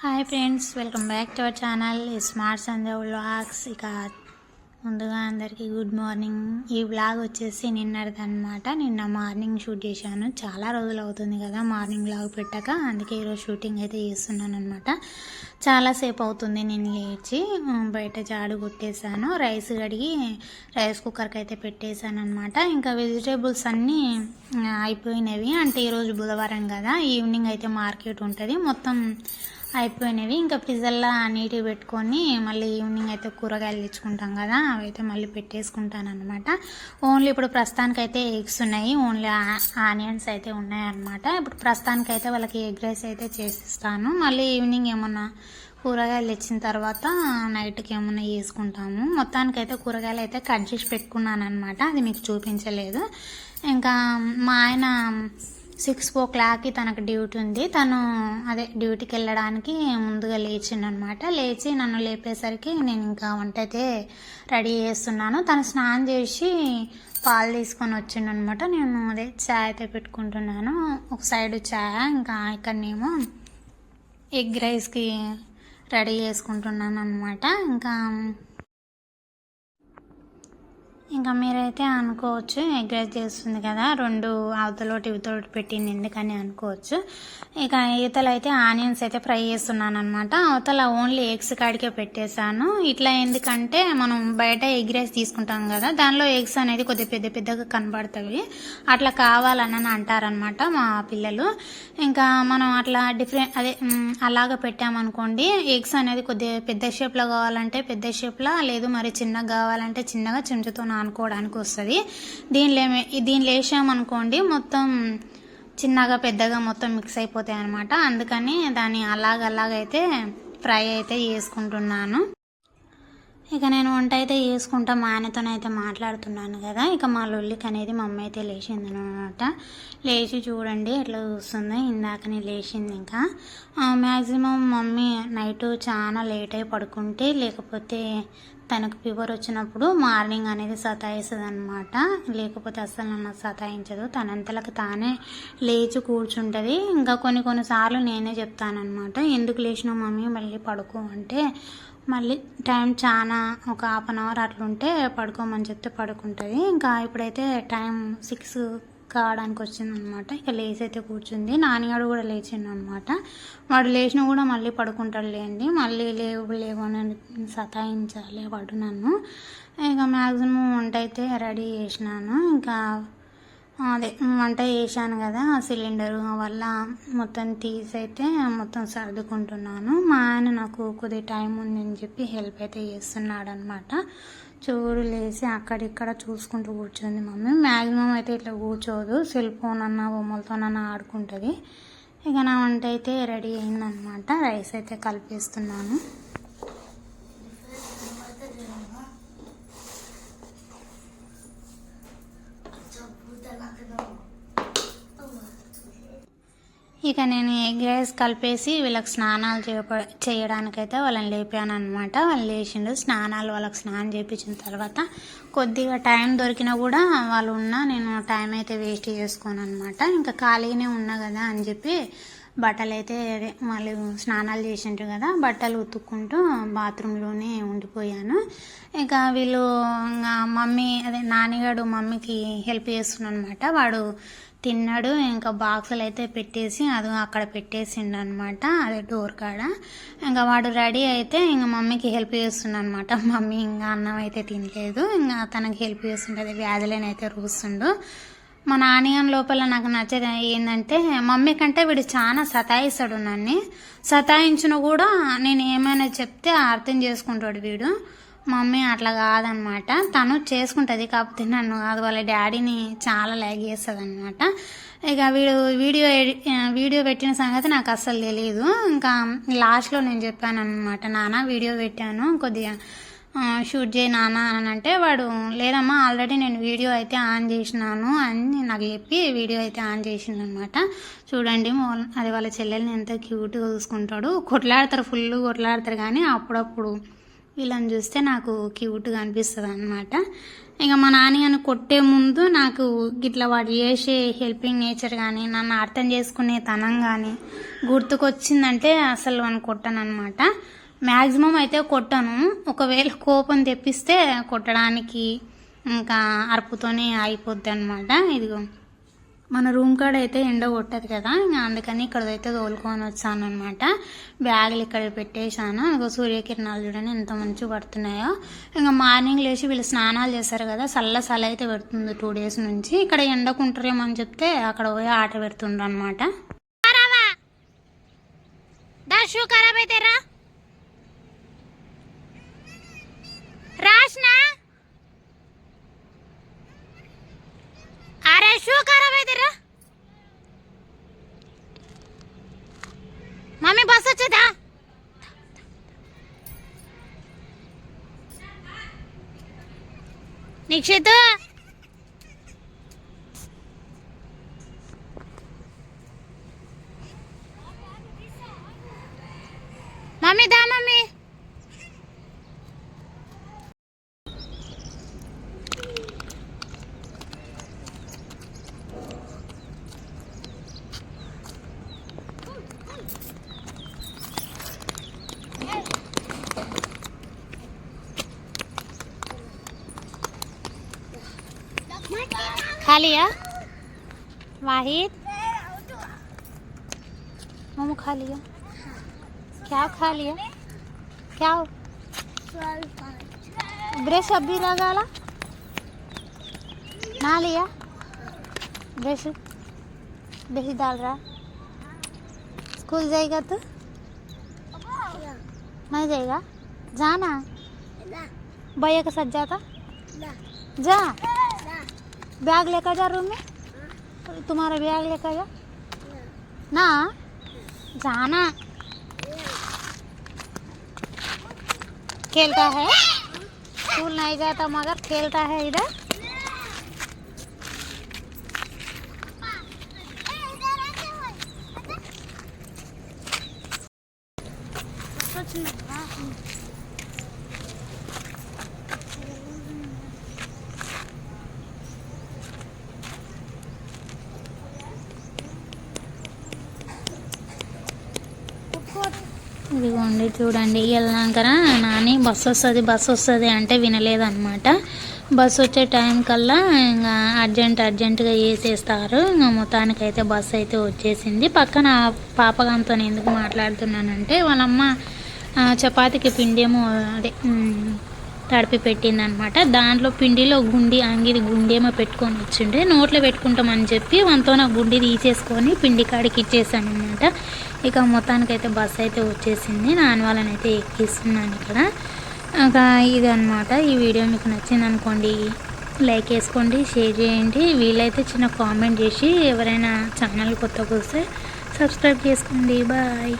Hi friends welcome back to our channel. Smart Sandhya vlogs. ఇక ముందుగా అందరికీ good morning. ఈ వ్లాగ్ వచ్చేసి నిన్నటిది అనమాట నిన్న మార్నింగ్ షూట్ చేశాను. చాలా రోజులు అవుతుంది కదా మార్నింగ్ వ్లాగ్ పెట్టాక. అందుకే ఈరోజు షూటింగ్ అయితే చేస్తున్నాను అనమాట చాలాసేపు అవుతుంది నేను లేచి. బయట జాడు కొట్టేశాను. రైస్ కడిగి రైస్ కుక్కర్కి అయితే పెట్టేశాను అనమాట ఇంకా వెజిటేబుల్స్ అన్నీ అయిపోయినవి. అంటే ఈరోజు బుధవారం కదా. ఈవినింగ్ అయితే మార్కెట్ ఉంటుంది. మొత్తం అయిపోయినవి. ఇంకా ఫ్రిజర్లో నీట్గా పెట్టుకొని మళ్ళీ ఈవినింగ్ అయితే కూరగాయలు తెచ్చుకుంటాం కదా అవి అయితే మళ్ళీ పెట్టేసుకుంటాను అనమాట ఓన్లీ ఇప్పుడు ప్రస్తుతానికి అయితే ఎగ్స్ ఉన్నాయి. ఓన్లీ ఆనియన్స్ అయితే ఉన్నాయన్నమాట. ఇప్పుడు ప్రస్తుతానికి అయితే వాళ్ళకి ఎగ్ రైస్ అయితే చేసిస్తాను. మళ్ళీ ఈవినింగ్ ఏమన్నా కూరగాయలు తెచ్చిన తర్వాత నైట్కి ఏమన్నా వేసుకుంటాము మొత్తానికి అయితే కూరగాయలు అయితే కట్ చేసి పెట్టుకున్నాను అనమాట అది మీకు చూపించలేదు. ఇంకా మా ఆయన సిక్స్ ఓ క్లాక్కి తనకు డ్యూటీ ఉంది. తను అదే డ్యూటీకి వెళ్ళడానికి ముందుగా లేచిండనమాట. లేచి నన్ను లేపేసరికి నేను ఇంకా వంట అయితే రెడీ చేస్తున్నాను. తను స్నానం చేసి పాలు తీసుకొని వచ్చిండనమాట. నేను అదే చాయ్ అయితే పెట్టుకుంటున్నాను. ఒక సైడ్ చాయ్ ఇంకా ఇక్కడనేమో ఎగ్ రైస్కి రెడీ చేసుకుంటున్నాను అనమాట ఇంకా ఇంకా మీరైతే అనుకోవచ్చు ఎగ్ రైస్ చేస్తుంది కదా రెండు అవతలోటి ఇవతలోటి పెట్టింది ఎందుకని అనుకోవచ్చు. ఇక ఈతలు అయితే ఆనియన్స్ అయితే ఫ్రై చేస్తున్నాను అనమాట అవతల ఓన్లీ ఎగ్స్ కాడికే పెట్టేశాను. ఇట్లా ఎందుకంటే మనం బయట ఎగ్ రైస్ తీసుకుంటాం కదా దానిలో ఎగ్స్ అనేది కొద్దిగా పెద్ద పెద్దగా కనబడతాయి. అట్లా కావాలని అంటారనమాట మా పిల్లలు. ఇంకా మనం అట్లా డిఫరెంట్ అదే అలాగ పెట్టామనుకోండి ఎగ్స్ అనేది కొద్దిగా పెద్ద షేప్లో కావాలంటే పెద్ద షేప్లో లేదు మరి చిన్నగా కావాలంటే చిన్నగా చెంచుతో నానుకోవడానికి వస్తుంది. దీనిలో దీనిలో వేసామనుకోండి మొత్తం చిన్నగా పెద్దగా మొత్తం మిక్స్ అయిపోతాయి అనమాట అందుకని దాన్ని అలాగలాగైతే ఫ్రై అయితే చేసుకుంటున్నాను. ఇక నేను వంట అయితే చేసుకుంటా మా ఆయనతోనైతే మాట్లాడుతున్నాను కదా. ఇక మా లొల్లికి అనేది మా అమ్మ అయితే లేచింది అనమాట లేచి చూడండి ఎట్లా చూస్తుంది. ఇందాకనే లేచింది ఇంకా. మ్యాక్సిమం మమ్మీ నైట్ చాలా లేట్ అయి పడుకుంటే లేకపోతే తనకు ఫీవర్ వచ్చినప్పుడు మార్నింగ్ అనేది సతాయిస్తుంది అనమాట లేకపోతే అస్సలు నన్ను సతాయించదు. తనంతలకు తానే లేచి కూర్చుంటుంది. ఇంకా కొన్ని కొన్నిసార్లు నేనే చెప్తానమాట ఎందుకు లేచిన మమ్మీ? మళ్ళీ పడుకో అంటే మళ్ళీ టైం చాలా ఒక హాఫ్ అన్ అవర్ అట్లుంటే పడుకోమని చెప్తే పడుకుంటుంది. ఇంకా ఇప్పుడైతే టైం సిక్స్ కావడానికి వచ్చిందనమాట ఇక లేచి అయితే కూర్చుంది. నాన్నగాడు కూడా లేచిండు అనమాట వాడు లేచినా కూడా మళ్ళీ పడుకుంటాడు లేండి మళ్ళీ లేవు లేవు అని సతాయించాలి వాడు నన్ను. ఇక మ్యాక్సిమం వంట అయితే రెడీ చేసినాను. ఇంకా అదే వంట చేశాను కదా ఆ సిలిండర్ వల్ల మొత్తం తీసైతే మొత్తం సర్దుకుంటున్నాను. మా ఆయన నాకు కొద్ది టైం ఉందని చెప్పి హెల్ప్ అయితే చేస్తున్నాడు అనమాట చూడు లేసి అక్కడిక్కడ చూసుకుంటూ కూర్చుంది మమ్మీ. మ్యాక్సిమం అయితే ఇట్లా కూర్చోదు. సెల్ ఫోన్ అన్న బొమ్మలతోనన్నా ఆడుకుంటుంది. ఇక నా వంట అయితే రెడీ అయిందనమాట రైస్ అయితే కలిపేస్తున్నాను. ఇక నేను ఎగ్ రైస్ కలిపేసి వీళ్ళకి స్నానాలు చేయప చేయడానికైతే వాళ్ళని లేపాను అనమాట వాళ్ళు లేచిండు స్నానాలు వాళ్ళకి స్నానం చేయించిన తర్వాత కొద్దిగా టైం దొరికినా కూడా వాళ్ళు ఉన్నా నేను టైం అయితే వేస్ట్ చేసుకోను అనమాట ఇంకా ఖాళీగానే ఉన్నా కదా అని చెప్పి బట్టలు అయితే అదే వాళ్ళు స్నానాలు చేసింటారు కదా బట్టలు ఉతుక్కుంటూ బాత్రూంలోనే ఉండిపోయాను. ఇక వీళ్ళు ఇంకా మమ్మీ అదే నాన్నగాడు మమ్మీకి హెల్ప్ చేస్తున్నాడు అనమాట వాడు తిన్నాడు. ఇంకా బాక్సులు అయితే పెట్టేసి అది అక్కడ పెట్టేసిండు అనమాట అదే డోర్ కాడ. ఇంకా వాడు రెడీ అయితే ఇంకా మమ్మీకి హెల్ప్ చేస్తుండ అనమాట మమ్మీ ఇంకా అన్నం అయితే తినలేదు. ఇంకా తనకి హెల్ప్ చేస్తుంటుంది వ్యాధులని అయితే రూస్తుండు. మా నాన్నగారి లోపల నాకు నచ్చేది ఏంటంటే మమ్మీ కంటే వీడు చాలా సతాయిస్తాడు నన్ను. సతాయించిన కూడా నేను ఏమైనా చెప్తే అర్థం చేసుకుంటాడు వీడు. మమ్మీ అట్లా కాదనమాట. తను చేసుకుంటుంది కాకపోతే నన్ను కాదు వాళ్ళ డాడీని చాలా ల్యాగ్ చేస్తుంది అనమాట ఇక వీడు వీడియో వీడియో పెట్టిన సంగతి నాకు అస్సలు తెలియదు ఇంకా లాస్ట్లో నేను చెప్పాను అనమాట నాన్న వీడియో పెట్టాను కొద్దిగా షూట్ చేయి నాన్న అని అంటే వాడు లేదమ్మా ఆల్రెడీ నేను వీడియో అయితే ఆన్ చేసినాను అని నాకు చెప్పి వీడియో అయితే ఆన్ చేసిండు అనమాట చూడండి అది వాళ్ళ చెల్లెల్ని ఎంత క్యూట్గా చూసుకుంటాడు. కొట్లాడతారు ఫుల్ కొట్లాడతారు కానీ అప్పుడప్పుడు వీళ్ళని చూస్తే నాకు క్యూట్గా అనిపిస్తుంది అనమాట ఇక మా నాన్నగారిని కొట్టే ముందు నాకు గిట్లా వాడు చేసే హెల్పింగ్ నేచర్ కానీ నన్ను అర్థం చేసుకునే తనం కానీ గుర్తుకొచ్చిందంటే అసలు అని కొట్టాను అనమాట మ్యాక్సిమం అయితే కొట్టను. ఒకవేళ కోపం తెప్పిస్తే కొట్టడానికి ఇంకా అరుపుతోనే అయిపోద్ది అనమాట ఇదిగో. మన రూమ్ కాడ అయితే ఎండ కొట్టదు కదా ఇంకా అందుకని ఇక్కడైతే తోలుకొని వచ్చాను అనమాట బ్యాగులు ఇక్కడ పెట్టేశాను. ఇంకా సూర్యకిరణాలు చూడండి ఎంత మంచిగా పడుతున్నాయో. ఇంకా మార్నింగ్ లేచి వీళ్ళు స్నానాలు చేస్తారు కదా చల్ల చల్ల అయితే పెడుతుంది టూ డేస్ నుంచి. ఇక్కడ ఎండకుంటారేమో అని చెప్తే అక్కడ పోయి ఆట పెడుతుండ్రు అనమాట షూ ఖరాబ్ అయితే రా. నిక్షిత్ खा लिया वाहिद? मोमो खा लिया। क्या खा लिया? क्या? ब्रश अभी लगाला ना लिया। ब्रश। ब्रश डाल रहा स्कूल जाएगा तो? नहीं जाएगा। जाना। भैया के साथ जाता? जा। बैग लेकर जा रूम में? तुम्हारा बैग लेकर जा। ना? जाना। खेलता है। स्कूल नहीं जाता, मगर खेलता है इधर। ఇదిగోండి చూడండి. వెళ్ళాకరా నాని బస్సు వస్తుంది బస్సు వస్తుంది అంటే వినలేదన్నమాట. బస్సు వచ్చే టైం కల్లా ఇంకా అర్జెంట్ అర్జెంటుగా వేసేస్తారు ఇంకా మొత్తానికైతే బస్సు అయితే వచ్చేసింది. పక్కన పాపగాంతో ఎందుకు మాట్లాడుతున్నానంటే వాళ్ళమ్మ చపాతీకి పిండి ఏమో అదే తడిపి పెట్టిందనమాట. దాంట్లో పిండిలో గుండి అంగిది గుండి ఏమో పెట్టుకొని వచ్చిండే. నోట్లో పెట్టుకుంటామని చెప్పి వంతో నా గుండి తీసేసుకొని పిండి కాడికి ఇచ్చేసాను అనమాట ఇక మొత్తానికైతే బస్సు అయితే వచ్చేసింది. నాన్న వాళ్ళని అయితే ఎక్కిస్తున్నాను ఇక్కడ. ఇక ఇది అనమాట ఈ వీడియో మీకు నచ్చింది అనుకోండి లైక్ వేసుకోండి షేర్ చేయండి. వీలైతే చిన్న కామెంట్ చేసి ఎవరైనా ఛానల్ కొత్తగా వస్తే సబ్స్క్రైబ్ చేసుకోండి. బాయ్.